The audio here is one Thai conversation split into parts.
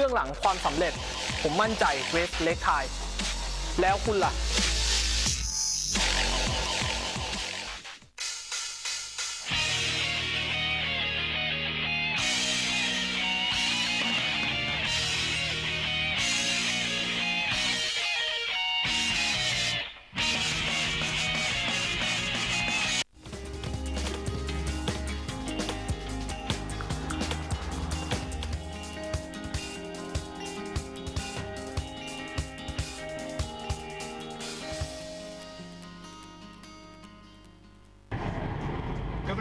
บื้องหลังความสำเร็จ ผมมั่นใจเวสเล็กไทยแล้วคุณล่ะ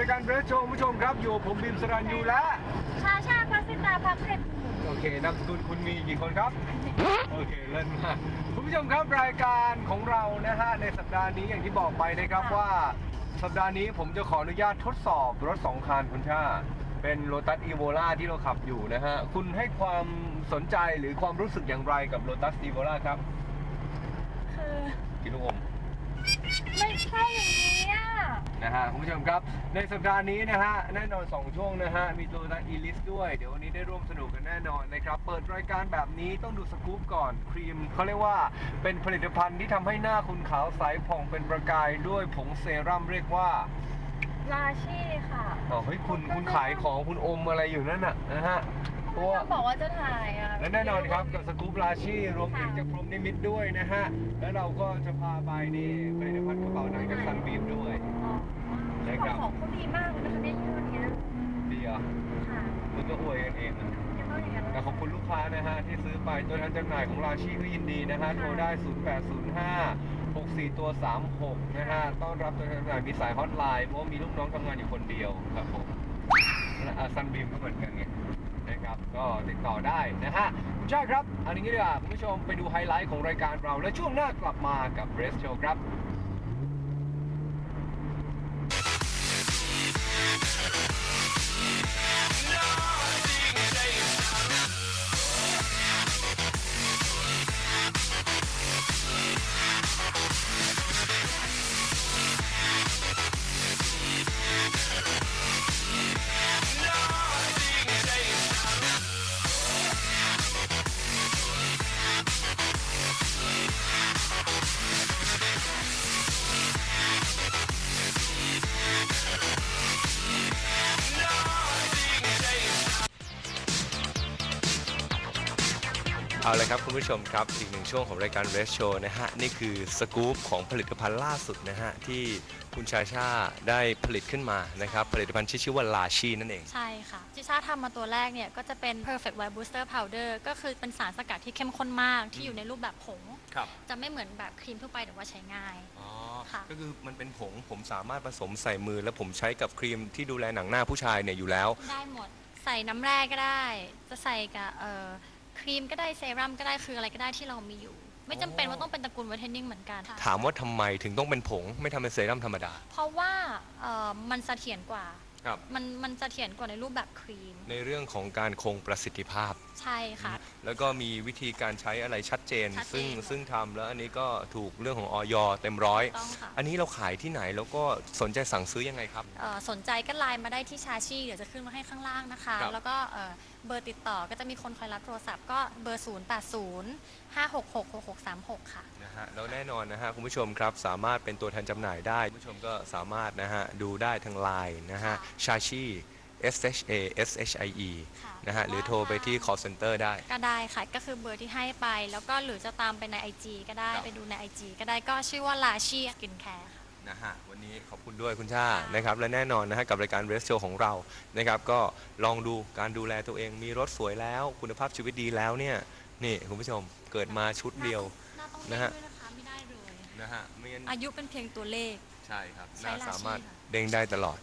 กับรายการเบรสโชว์คุณผู้ชมครับ อยู่กับผมบิมสรัญยูและ ชาชาพัสิตาพักเพชรโอเคนามสกุลคุณมีกี่คนครับ โอเคเล่นมากคุณผู้ชมครับรายการของเรานะฮะในสัปดาห์นี้อย่างที่บอกไปนะครับว่า สัปดาห์นี้ผมจะขออนุญาตทดสอบรถสองคันคุณชาเป็นโ o ตัสอีโวล่าที่เราขับอยู่นะฮะ คุณให้ความสนใจหรือความรู้สึกอย่างไรกับโ o ตัสอีโวล่าครับ คือกินลูกอม ไม่ใช่อย่างนี้อะ นะฮะคุณผู้ชมครับในสัปดาห์นี้นะฮะแน่นอน 2 ช่วงนะฮะมีตัวนักอีลิสด้วย เดี๋ยววันนี้ได้ร่วมสนุกกันแน่นอนนะครับเปิดรายการแบบนี้ต้องดูสกู๊ปก่อนครีมเขาเรียกว่าเป็นผลิตภัณฑ์ที่ทำให้หน้าคุณขาวใสผ่องเป็นประกายด้วยผงเซรั่มเรียกว่าลาชี่ค่ะอ๋อเฮ้ยคุณคุณขายของคุณอมอะไรอยู่นั่นน่ะนะฮะเพราะว่าจะบอกว่าจะถ่ายอะและแน่นอนครับกับสกู๊ปราชีรวมถึงจากพรหมนิมิตด้วยนะฮะ แล้วเราก็จะพาไปนี่ผลิตภัณฑ์กระเป๋าหนังจากซันบีมด้วย อ๋อใช่ครับของเขาดีมากเลยนะคะในยี่ห้อเนี้ยดีอะค่ะคุณก็อวยกันเองนะจะต้องอย่างนั้นแต่ขอบคุณลูกค้านะฮะ ที่ซื้อไปตัวแทนจำหน่ายของราชีก็ยินดีนะฮะ โทรได้ 0805 64 ตัว 36 นะฮะ ต้อนรับตัวแทนจำหน่ายมีสายฮอตไลน์ เพราะว่ามีลูกน้องทำงานอยู่คนเดียวครับผมซันบีมก็เหมือนกันไงนะครับ ก็ติดต่อได้นะฮะ คุณชาติครับเอันนี้ดีกว่าคุณผู้ชมไปดูไฮไลท์ของรายการเราและช่วงหน้ากลับมากับเรสโชว์ครับ เอาเลยครับคุณผู้ชมครับ อีกหนึ่งช่วงของรายการ Rest Show นะฮะ นี่คือสกู๊ปของผลิตภัณฑ์ล่าสุดนะฮะ ที่คุณชาชาได้ผลิตขึ้นมานะครับ ผลิตภัณฑ์ที่ชื่อว่าลาชีนั่นเอง ใช่ค่ะจิชาทำมาตัวแรกเนี่ย ก็จะเป็น perfect white booster powder ก็คือเป็นสารสกัดที่เข้มข้นมากที่อยู่ในรูปแบบผง ครับ จะไม่เหมือนแบบครีมทั่วไปแต่ว่าใช้ง่าย อ๋อ ค่ะ ก็คือมันเป็นผงผมสามารถผสมใส่มือ แล้วผมใช้กับครีมที่ดูแลหนังหน้าผู้ชายเนี่ยอยู่แล้ว ได้หมด ใส่น้ำแร่ก็ได้ จะใส่กับเอ่อ ครีมก็ได้เซรั่มก็ได้คืออะไรก็ได้ที่เรามีอยู่ ไม่จำเป็นว่าต้องเป็นตระกูลไวท์เทนนิ่งเหมือนกันถามว่าทำไมถึงต้องเป็นผงไม่ทำเป็นเซรั่มธรรมดา เพราะว่าเอ่อมันเสถียรกว่า ครับ มันมันเสถียรกว่าในรูปแบบครีม ในเรื่องของการคงประสิทธิภาพ ใช่ค่ะ แล้วก็มีวิธีการใช้อะไรชัดเจน ชัดเจนซึ่งซึ่งทำแล้วอันนี้ก็ถูกเรื่องของออยเต็มร้อย ต้องค่ะ อันนี้เราขายที่ไหนแล้วก็สนใจสั่งซื้อยังไงครับ เอ่อสนใจก็ไลน์มาได้ที่ชาชีเดี๋ยวจะขึ้นมาให้ข้างล่างนะคะ ครับ แล้วก็เอ่อเบอร์ติดต่อก็จะมีคนคอยรับโทรศัพท์ก็เบอร์ 0 8 0 5 6 6 6 6 3 6 ค่ะ นะฮะแล้วแน่นอนนะฮะคุณผู้ชมครับสามารถเป็นตัวแทนจำหน่ายได้คุณผู้ชมก็สามารถนะฮะดูได้ทางไลน์นะฮะค่ะ ชาชี S H A S H I E ค่ะนะฮะหรือโทรไปที่ call center ได้ ก็ได้ค่ะ ก็คือเบอร์ที่ให้ไป แล้วก็หรือจะตามไปใน IG ก็ได้ครับ ไปดูใน IG ก็ได้ก็ชื่อว่าลาชีสกินแคร์ค่ะนะฮะวันนี้ขอบคุณด้วยคุณชาค่ะนะครับและแน่นอนนะฮะกับรายการเรสโชของเรานะครับก็ลองดูการดูแลตัวเองมีรถสวยแล้ว คุณภาพชีวิตดีแล้วเนี่ยนี่คุณผู้ชมเกิดมาชุดเดียวหน้าต้องนะเด้งฮะ ด้วยนะคะไม่ได้เลย นะฮะไม่งั้นอายุเป็นเพียงตัวเลข ใช่ครับใช้น่าราสามารถชีพค่ะ เด้งได้ตลอด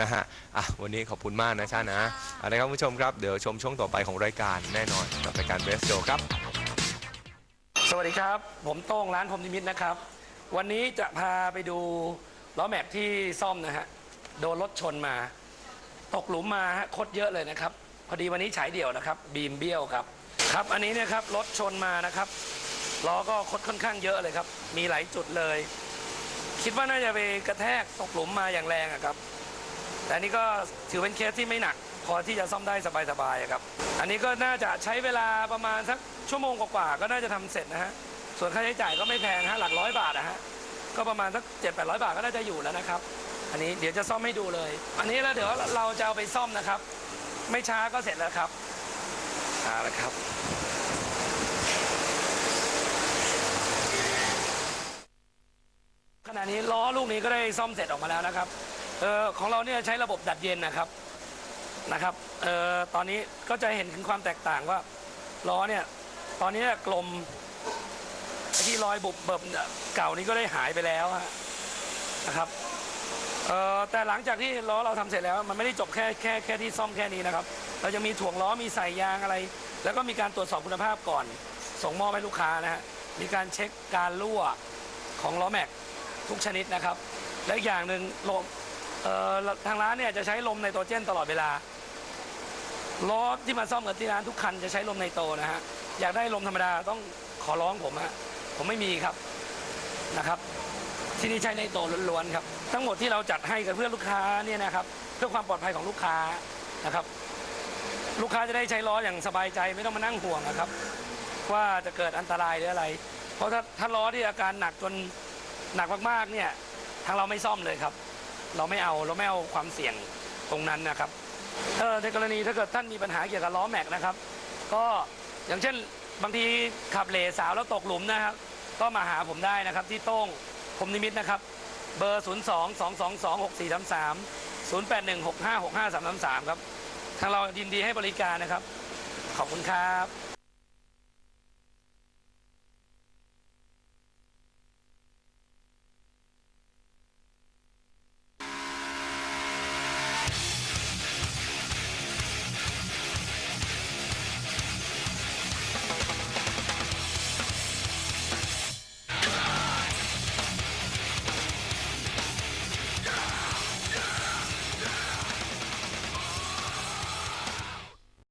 นะฮะอะวันนี้ขอบคุณมากนะชานะขอบคุณค่ะเอาละครับคุณผู้ชมครับ เดี๋ยวชมช่วงต่อไปของรายการแน่นอนกับรายการเรสโชครับ สวัสดีครับ ผมโต้งร้านพรหมนิมิตนะครับ วันนี้จะพาไปดูล้อแม็กที่ซ่อมนะฮะโดนรถชนมา ตกหลุมมาฮะคดเยอะเลยนะครับ พอดีวันนี้ฉายเดี่ยวนะครับ บีมเบี้ยวครับครับอันนี้เนี่ยครับรถชนมานะครับล้อก็คดค่อนข้างเยอะเลยครับ มีหลายจุดเลย คิดว่าน่าจะไปกระแทกตกหลุมมาอย่างแรงอะครับ แต่อันนี้ก็ถือเป็นเคสที่ไม่หนัก พอที่จะซ่อมได้สบายๆครับ อันนี้ก็น่าจะใช้เวลาประมาณสักชั่วโมงกว่าๆก็น่าจะทำเสร็จนะฮะ ส่วนค่าใช้จ่ายก็ไม่แพงฮะหลักร้อยบาทนะฮะ ก็ประมาณสักเจ็ดแปดร้อยบาทก็น่าจะอยู่แล้วนะครับ อันนี้เดี๋ยวจะซ่อมให้ดูเลย อันนี้แล้วเดี๋ยวเราจะเอาไปซ่อมนะครับ ไม่ช้าก็เสร็จแล้วครับเอาละครับขณะนี้ล้อลูกนี้ก็ได้ซ่อมเสร็จออกมาแล้วนะครับ เออของเราเนี่ยใช้ระบบดัดเย็นนะครับนะครับเออตอนนี้ก็จะเห็นถึงความแตกต่างว่าล้อเนี่ยตอนนี้กลมที่รอยบุบเบิบเก่านี้ก็ได้หายไปแล้วนะครับเออแต่หลังจากที่ล้อเราทำเสร็จแล้ว มันไม่ได้จบแค่แค่แค่ที่ซ่อมแค่นี้นะครับ เราจะมีถ่วงล้อมีใส่ยางอะไร แล้วก็มีการตรวจสอบคุณภาพก่อน ส่งมอบให้ลูกค้านะฮะมีการเช็คการรั่วของล้อแม็กทุกชนิดนะครับ และอย่างหนึ่งลม ทางร้านเนี่ยจะใช้ลมไนโตรเจนตลอดเวลารถที่มาซ่อมกับที่ร้านทุกคันจะใช้ลมไนโตรนะฮะอยากได้ลมธรรมดาต้องขอร้องผมฮะผมไม่มีครับนะครับ ที่นี่ใช้ไนโตรล้วนๆครับ ทั้งหมดที่เราจัดให้กับเพื่อนลูกค้าเนี่ยนะครับ เพื่อความปลอดภัยของลูกค้านะครับ ลูกค้าจะได้ใช้ล้ออย่างสบายใจไม่ต้องมานั่งห่วงนะครับ ว่าจะเกิดอันตรายหรืออะไร เพราะถ้าถ้าล้อที่อาการหนักจนหนักมากๆเนี่ยทางเราไม่ซ่อมเลยครับ เราไม่เอาเราไม่เอาความเสี่ยงตรงนั้นนะครับเออในกรณีถ้าเกิดท่านมีปัญหาเกี่ยวกับล้อแม็กนะครับ ก็อย่างเช่นบางทีขับเหลสาวแล้วตกหลุมนะครับ ก็มาหาผมได้นะครับ ที่โต้งพรมนิมิตนะครับ เบอร์ 0 2 2 2 2 6 4 3 3 0 8 1 6 5 6 5 3 3 3 ครับ ทางเรายินดีให้บริการนะครับ ขอบคุณครับ